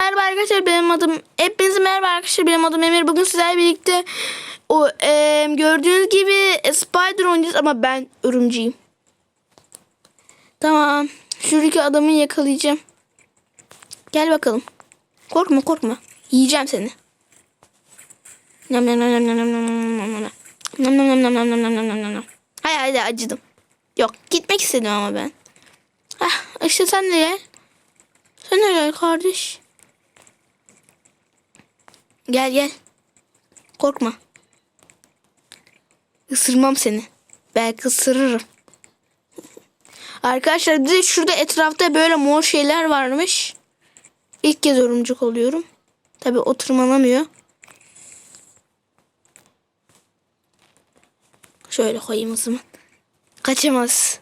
Merhaba arkadaşlar benim adım hepinize merhaba arkadaşlar benim adım Emir bugün sizlerle birlikte o e, gördüğünüz gibi e, Spider oynayacağız ama ben örümceğim. Tamam şuradaki adamı yakalayacağım. Gel bakalım. Korkma korkma. Yiyeceğim seni. Nam nam. Hayır hayır acıdım. Yok gitmek istedim ama ben. Ah işte sen de gel. Sen de gel kardeş. Gel gel. Korkma. Isırmam seni. Belki ısırırım. Arkadaşlar bir de şurada etrafta böyle mor şeyler varmış. İlk kez örümcek oluyorum. Tabi o tırmanamıyor. Şöyle koyayım o zaman. Kaçamaz.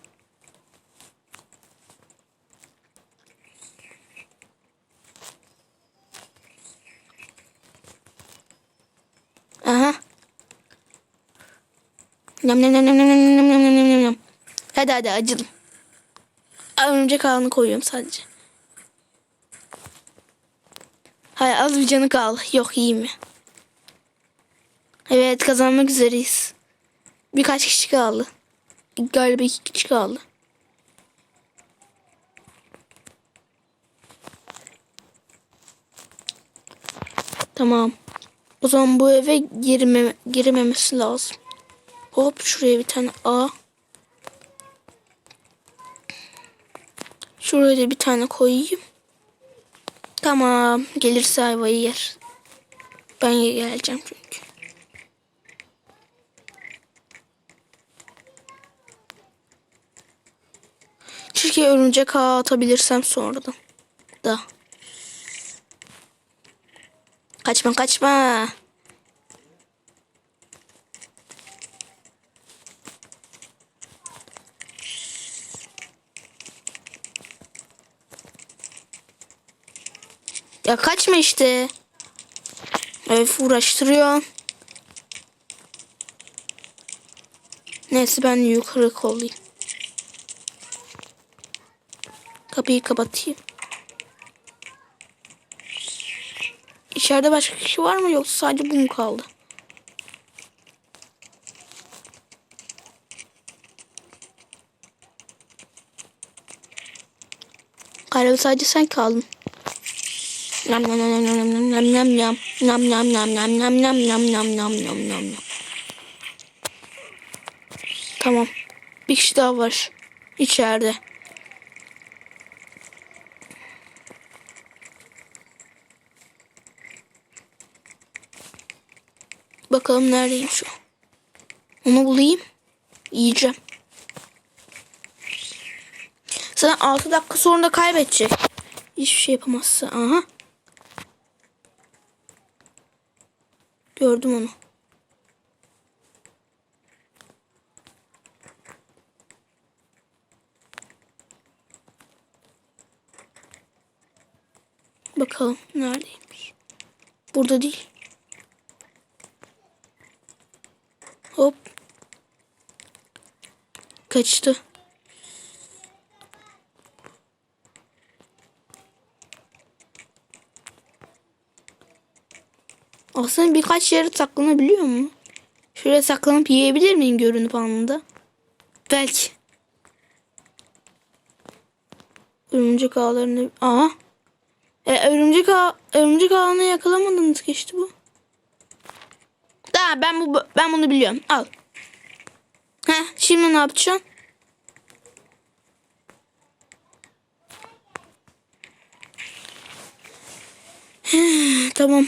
Aha. Yam yam yam yam yam yam yam yam yam yam. Hadi hadi acılım. Örümcek ağını koyuyorum sadece. Hayır az bir canı kaldı. Yok iyi mi? Evet kazanmak üzereyiz. Birkaç kişi kaldı. Galiba iki kişi kaldı. Tamam. O zaman bu eve girme, girmemesi lazım. Hop şuraya bir tane A. Şuraya da bir tane koyayım. Tamam. Gelirse ayvayı yer. Ben geleceğim çünkü. Keşke örümcek ağı atabilirsem sonradan. Da. Kaçma kaçma. Ya kaçma işte. Öf uğraştırıyor. Neyse ben yukarı kollayayım. Kapıyı kapatayım. İçeride başka kişi var mı yoksa sadece bu mu kaldı? Galiba sadece sen kaldın. Nam nam nam nam nam nam nam nam nam nam nam nam nam nam nam nam nam nam nam nam Tamam. Bir kişi daha var. İçeride. Bakalım neredeymiş o. Onu bulayım. Yiyeceğim. Sana 6 dakika sonra kaybedecek. Hiçbir şey yapamazsa. Aha. Gördüm onu. Bakalım neredeymiş. Burada değil. Hop. Kaçtı. Aslında birkaç yere saklanabiliyor mu? Şuraya saklanıp yiyebilir miyim görünüp anında? Belki. Örümcek ağlarını... Aha. E, örümcek ağ... Örümcek ağını yakalamadınız ki işte bu. Tamam ben bu ben bunu biliyorum. Al. Heh, şimdi ne yapacağım? tamam.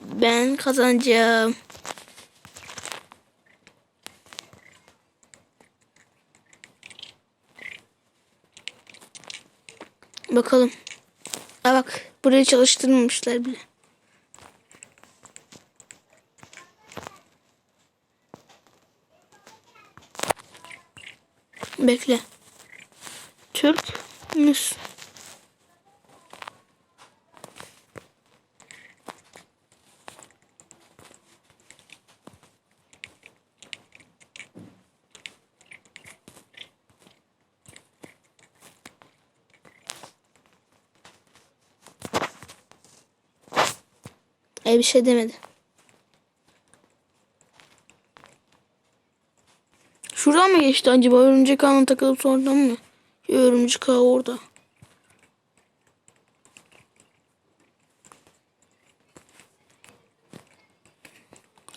Ben kazanacağım. Bakalım. Aa bak burayı çalıştırmamışlar bile. Bekle. Türk müs. E bir şey demedi. Şuradan mı geçti acaba? Örümcek ağına takılıp sonradan mı? Örümcek ağı orada.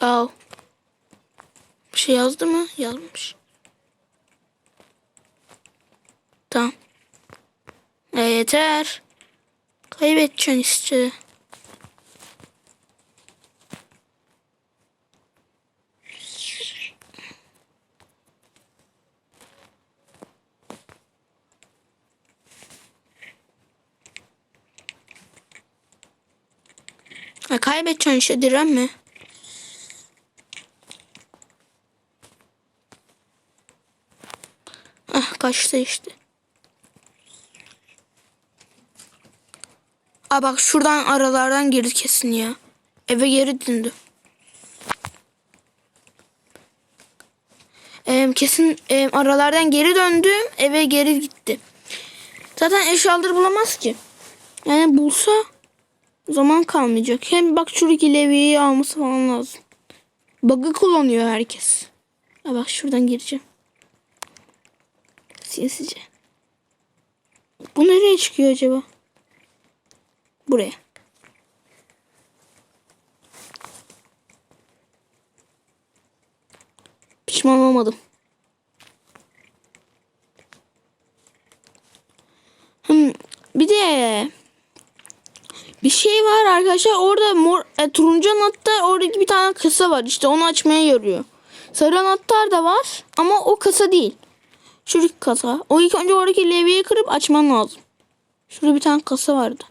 Aa. Bir şey yazdı mı? Yazmış. Tamam. E yeter. Kaybedeceksin işte. Ha, kaybedeceksin işte direnme. Ah kaçtı işte. Aa bak şuradan aralardan girdi kesin ya. Eve geri döndü. Ee, kesin e, aralardan geri döndü. Eve geri gitti. Zaten eşyaları bulamaz ki. Yani bulsa zaman kalmayacak. Hem bak şuradaki levyeyi alması falan lazım. Bug'ı kullanıyor herkes. Ha bak şuradan gireceğim. Sinsice. Bu nereye çıkıyor acaba? Buraya. Pişman olmadım. Hmm, bir de bir şey var arkadaşlar. Orada mor, e, turuncu anahtar oradaki bir tane kasa var. İşte onu açmaya yarıyor. Sarı anahtar da var ama o kasa değil. Şuradaki kasa. O ilk önce oradaki levyeyi kırıp açman lazım. Şurada bir tane kasa vardı.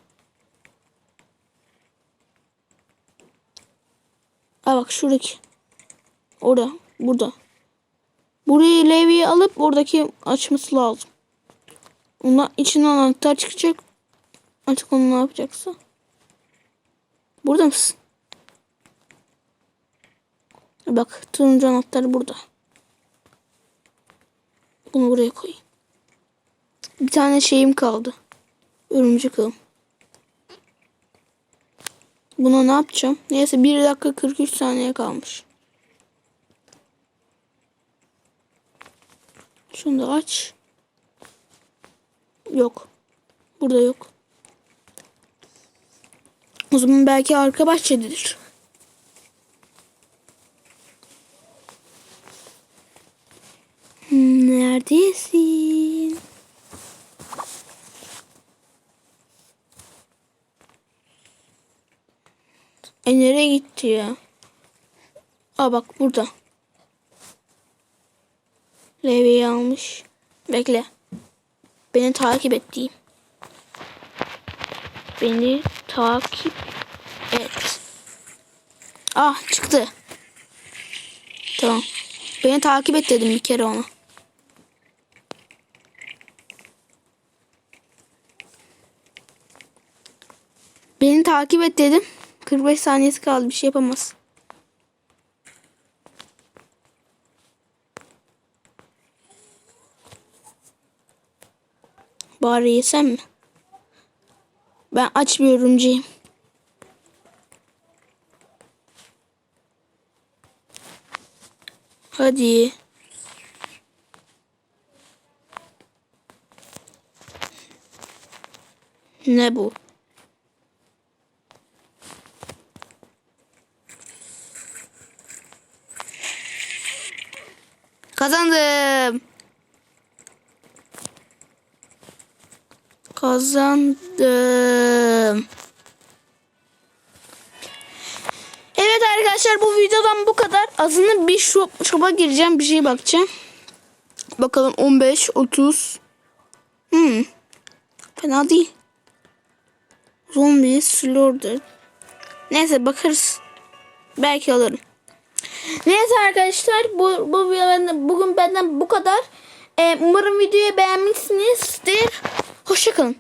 Ha bak şuradaki. Orada. Burada. Burayı levyeyi alıp oradaki açması lazım. Ondan içinden anahtar çıkacak. Artık onu ne yapacaksa. Burada mısın? Bak turuncu anahtar burada. Bunu buraya koyayım. Bir tane şeyim kaldı. Örümcek ağım. Buna ne yapacağım? Neyse 1 dakika 43 saniye kalmış. Şunu da aç. Yok. Burada yok. O zaman belki arka bahçededir. Hmm, Neredesin? E nereye gitti ya? Aa bak burada. Levyeyi almış. Bekle. Beni takip et diyeyim. Beni takip et. Ah çıktı. Tamam. Beni takip et dedim bir kere ona. Beni takip et dedim. 45 saniyesi kaldı bir şey yapamaz. Bari yesem mi? Ben aç bir. Hadi. Ne bu? Kazandım. Kazandım. Evet arkadaşlar bu videodan bu kadar. Aslında bir shop, shop'a gireceğim bir şey bakacağım. Bakalım 15, 30. Hmm. Fena değil. Zombie, Slaughter. Neyse bakarız. Belki alırım. Neyse arkadaşlar bu, bu bugün benden bu kadar. Ee, umarım videoyu beğenmişsinizdir. Hoşçakalın.